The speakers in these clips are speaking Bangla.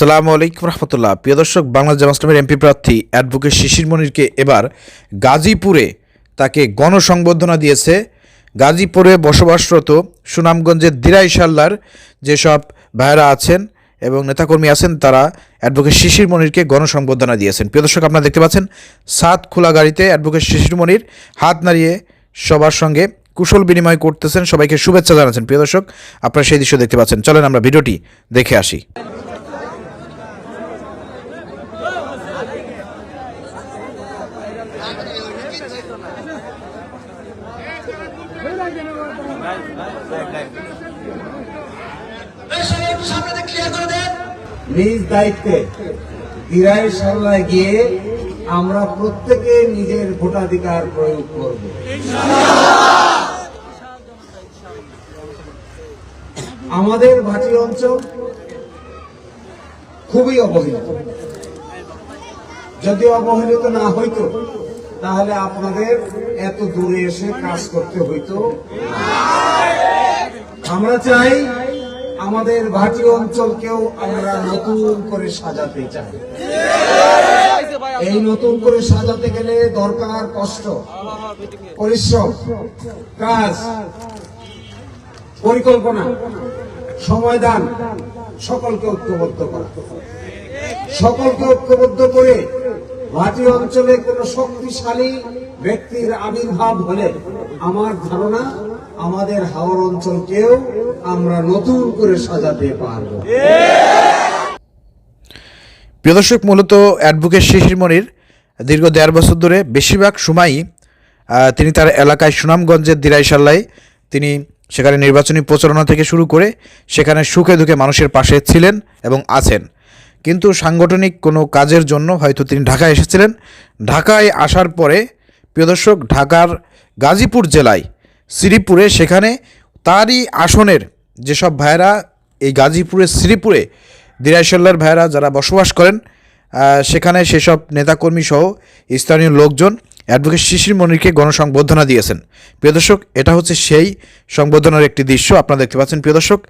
আসসালামু আলাইকুম রহমতুল্লাহ। প্রিয় দর্শক, বাংলাদেশ জামাস্টামের এমপি প্রার্থী অ্যাডভোকেট শিশির মনিরকে এবার গাজীপুরে তাকে গণসংবর্ধনা দিয়েছে। গাজীপুরে বসবাসরত সুনামগঞ্জের দিরাই সাল্লার যেসব ভাইয়েরা আছেন এবং নেতাকর্মী আছেন, তারা অ্যাডভোকেট শিশির মনিরকে গণসংবর্ধনা দিয়েছেন। প্রিয় দর্শক, আপনারা দেখতে পাচ্ছেন, সাত খোলা গাড়িতে অ্যাডভোকেট শিশির মনির হাত নাড়িয়ে সবার সঙ্গে কুশল বিনিময় করতেছেন। সবাইকে শুভেচ্ছা জানাচ্ছেন। প্রিয় দর্শক, আপনারা সেই দৃশ্য দেখতে পাচ্ছেন। চলেন আমরা ভিডিওটি দেখে আসি সামনে ক্লিয়ার করে দেন নিজ দায়িত্বে দিরাই সাল্লায় গিয়ে আমরা প্রত্যেকে নিজের ভোটাধিকার প্রয়োগ করব। আমাদের ভাটি অঞ্চল খুবই অবহেলিত। যদি অবহেলিত না হইতো তাহলে আপনাদের এত দূরে এসে কাজ করতে হইতো? আমরা চাই আমাদের ভাটি অঞ্চলকেও আমরা নতুন করে সাজাতে চাই। এই নতুন করে সাজাতে গেলে দরকার কষ্ট, পরিশ্রম, কাজ, পরিকল্পনা সময় দান সকলকে ঐক্যবদ্ধ করা। সকলকে ঐক্যবদ্ধ করে ভাটি অঞ্চলে কোন শক্তিশালী ব্যক্তির আবির্ভাব হলে আমার ধারণা, আমাদের হাওর অঞ্চলকেও আমরা নতুন করে সাজাতে পারব। প্রিয় দর্শক, মূলত অ্যাডভোকেট শিশির মনির দীর্ঘ দেড় বছর ধরে বেশিরভাগ সময়ই তিনি তার এলাকায় সুনামগঞ্জের দিরাইশাল্লায় তিনি সেখানে নির্বাচনী প্রচারণা থেকে শুরু করে সেখানে সুখে দুঃখে মানুষের পাশে ছিলেন এবং আছেন। কিন্তু সাংগঠনিক কোনো কাজের জন্য হয়তো তিনি ঢাকায় এসেছিলেন। ঢাকায় আসার পরে, প্রিয় দর্শক, ঢাকার গাজীপুর জেলায়, শ্রীপুরে সেখানে তারই আসনের যেসব ভাইয়েরা এই গাজীপুরে শ্রীপুরে দিরাইশল্লার ভাইয়েরা যারা বসবাস করেন সেখানে সেসব নেতাকর্মী সহ স্থানীয় লোকজন অ্যাডভোকেট শিশির মনিরকে গণসংবর্ধনা দিয়েছেন। প্রিয় দর্শক, এটা হচ্ছে সেই সংবর্ধনার একটি দৃশ্য আপনারা দেখতে পাচ্ছেন, প্রিয় দর্শক।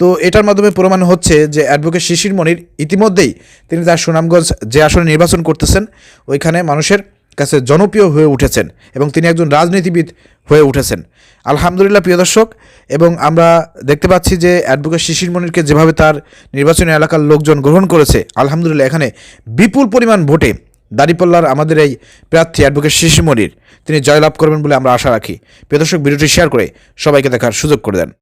তো এটার মাধ্যমে প্রমাণ হচ্ছে যে অ্যাডভোকেট শিশির মনির ইতিমধ্যেই তিনি তার সুনামগঞ্জ যে আসনে নির্বাচন করতেছেন, ওইখানে মানুষের কাছে জনপ্রিয় হয়ে উঠেছেন এবং তিনি একজন রাজনীতিবিদ হয়ে উঠেছেন। আলহামদুলিল্লাহ, প্রিয় দর্শক, এবং আমরা দেখতে পাচ্ছি যে অ্যাডভোকেট শিশির মনিরকে যেভাবে তার নির্বাচনী এলাকার লোকজন গ্রহণ করেছে, আলহামদুলিল্লাহ, এখানে বিপুল পরিমাণ ভোটে দাঁড়িপাল্লার আমাদের এই প্রার্থী অ্যাডভোকেট শিশিমণির তিনি জয়লাভ করবেন বলে আমরা আশা রাখি। প্রিয় দর্শক, ভিডিওটি শেয়ার করে সবাইকে দেখার সুযোগ করে দেন।